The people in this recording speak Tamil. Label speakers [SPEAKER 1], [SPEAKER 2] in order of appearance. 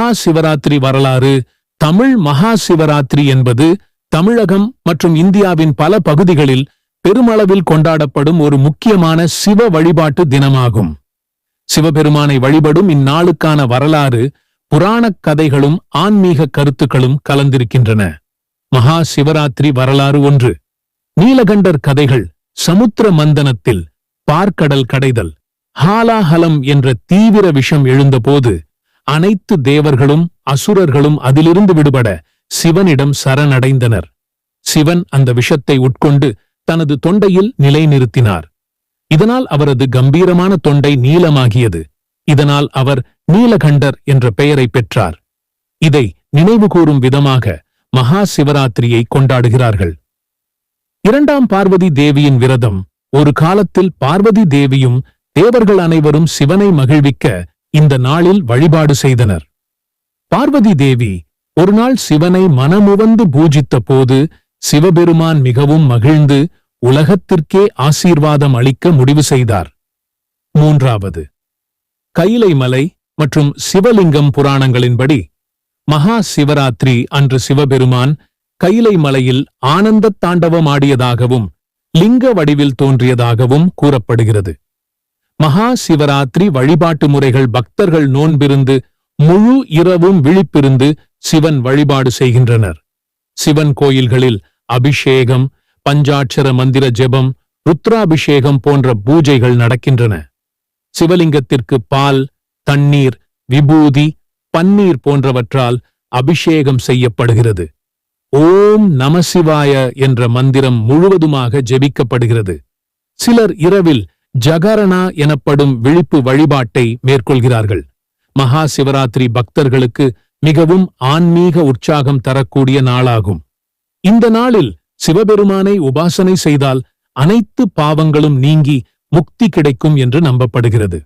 [SPEAKER 1] மகா சிவராத்திரி வரலாறு தமிழ் மகா சிவராத்திரி என்பது தமிழகம் மற்றும் இந்தியாவின் பல பகுதிகளில் பெருமளவில் கொண்டாடப்படும் ஒரு முக்கியமான சிவ வழிபாட்டு தினமாகும். சிவபெருமானை வழிபடும் இந்நாளுக்கான வரலாறு புராணக் கதைகளும் ஆன்மீக கருத்துக்களும் கலந்திருக்கின்றன. மகா சிவராத்திரி வரலாறு ஒன்று. நீலகண்டர் கதைகள் சமுத்திர மந்தனத்தில் பார்க்கடல் கடைதல் ஹாலாஹலம் என்ற தீவிர விஷம் எழுந்தபோது அனைத்து தேவர்களும் அசுரர்களும் அதிலிருந்து விடுபட சிவனிடம் சரணடைந்தனர். சிவன் அந்த விஷத்தை உட்கொண்டு தனது தொண்டையில் நிலைநிறுத்தினார். இதனால் அவரது கம்பீரமான தொண்டை நீளமாகியது. இதனால் அவர் நீலகண்டர் என்ற பெயரை பெற்றார். இதை நினைவுகூரும் விதமாக மகா சிவராத்திரியை கொண்டாடுகிறார்கள். இரண்டாம் பார்வதி தேவியின் விரதம் ஒரு காலத்தில் பார்வதி தேவியும் தேவர்கள் அனைவரும் சிவனை மகிழ்விக்க இந்த நாளில் வழிபாடு செய்தனர். பார்வதி தேவி ஒருநாள் சிவனை மனமுவந்து பூஜித்த போது சிவபெருமான் மிகவும் மகிழ்ந்து உலகத்திற்கே ஆசீர்வாதம் அளிக்க முடிவு செய்தார். மூன்றாவது கைலை மலை மற்றும் சிவலிங்கம் புராணங்களின்படி மகா சிவராத்திரி அன்று சிவபெருமான் கைலை மலையில் ஆனந்தத் தாண்டவம் ஆடியதாகவும் லிங்க வடிவில் தோன்றியதாகவும் கூறப்படுகிறது. மகா சிவராத்திரி வழிபாட்டு முறைகள் பக்தர்கள் நோன்பிருந்து முழு இரவும் விழிப்பிருந்து சிவன் வழிபாடு செய்கின்றனர். சிவன் கோயில்களில் அபிஷேகம் பஞ்சாட்சர மந்திர ஜெபம் ருத்ராபிஷேகம் போன்ற பூஜைகள் நடக்கின்றன. சிவலிங்கத்திற்கு பால் தண்ணீர் விபூதி பன்னீர் போன்றவற்றால் அபிஷேகம் செய்யப்படுகிறது. ஓம் நமசிவாய என்ற மந்திரம் முழுவதுமாக ஜெபிக்கப்படுகிறது. சிலர் இரவில் ஜகரணா எனப்படும் விழிப்பு வழிபாட்டை மேற்கொள்கிறார்கள். மகா சிவராத்திரி பக்தர்களுக்கு மிகவும் ஆன்மீக உற்சாகம் தரக்கூடிய நாளாகும். இந்த நாளில் சிவபெருமானை உபாசனை செய்தால் அனைத்து பாவங்களும் நீங்கி முக்தி கிடைக்கும் என்று நம்பப்படுகிறது.